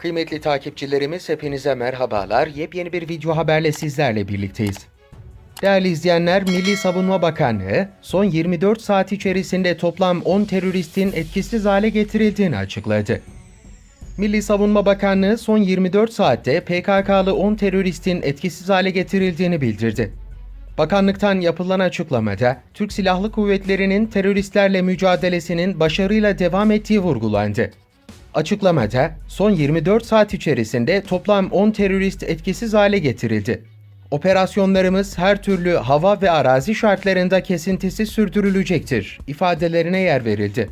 Kıymetli takipçilerimiz hepinize merhabalar. Yepyeni bir video haberle sizlerle birlikteyiz. Değerli izleyenler, Milli Savunma Bakanlığı son 24 saat içerisinde toplam 10 teröristin etkisiz hale getirildiğini açıkladı. Milli Savunma Bakanlığı son 24 saatte PKK'lı 10 teröristin etkisiz hale getirildiğini bildirdi. Bakanlıktan yapılan açıklamada Türk Silahlı Kuvvetleri'nin teröristlerle mücadelesinin başarıyla devam ettiği vurgulandı. Açıklamada son 24 saat içerisinde toplam 10 terörist etkisiz hale getirildi. Operasyonlarımız her türlü hava ve arazi şartlarında kesintisiz sürdürülecektir ifadelerine yer verildi.